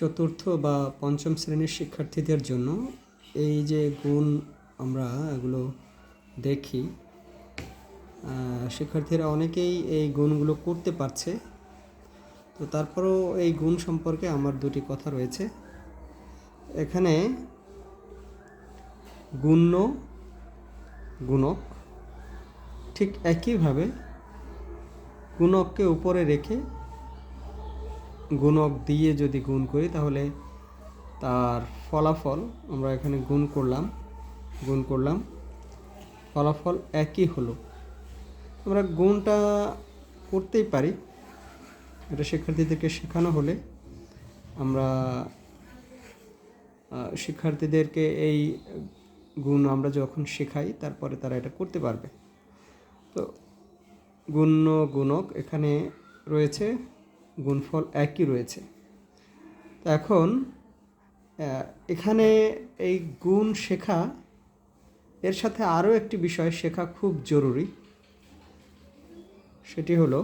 চতুর্থ বা পঞ্চম শ্রেণির শিক্ষার্থীদের জন্য এই যে গুণ আমরা এগুলো দেখি শিক্ষার্থীরা অনেকেই এই গুণগুলো করতে পারছে। তো তারপরেও এই গুণ সম্পর্কে আমার দুটি কথা রয়েছে। এখানে গুণ্য, গুণক ঠিক একইভাবে গুণককে উপরে রেখে গুণক দিয়ে যদি গুণ করি, তাহলে তার ফলাফল আমরা এখানে গুণ করলাম গুণ করলাম। ফলাফল একই হলো। আমরা গুণটা করতেই পারি। এটা শিক্ষার্থীদেরকে শেখানো হলে আমরা শিক্ষার্থীদেরকে এই গুণ আমরা যখন শেখাই, তারপরে তারা এটা করতে পারবে। তো গুণ্য গুণক এখানে রয়েছে। গুণফল একই রয়েছে। তো এখন এখানে এই গুণ শেখা, এর সাথে আরও একটি বিষয় শেখা খুব জরুরি। সেটি হলো,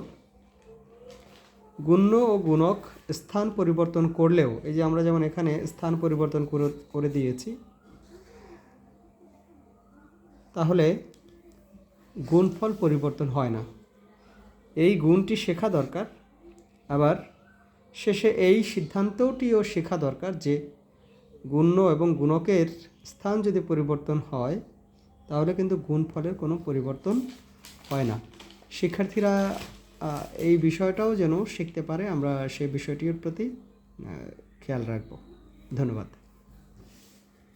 গুণ্য ও গুণক স্থান পরিবর্তন করলেও, এই যে আমরা যেমন এখানে স্থান পরিবর্তন করে করে দিয়েছি, তাহলে গুণফল পরিবর্তন হয় না। এই গুণটি শেখা দরকার। আবার শেষে এই সিদ্ধান্তটিও শেখা দরকার যে গুণ্য এবং গুণকের স্থান যদি পরিবর্তন হয়, তাহলে কিন্তু গুণফলের কোনো পরিবর্তন হয় না। শিক্ষার্থীরা এই বিষয়টাও যেন শিখতে পারে, আমরা সেই বিষয়টির প্রতি খেয়াল রাখব। ধন্যবাদ।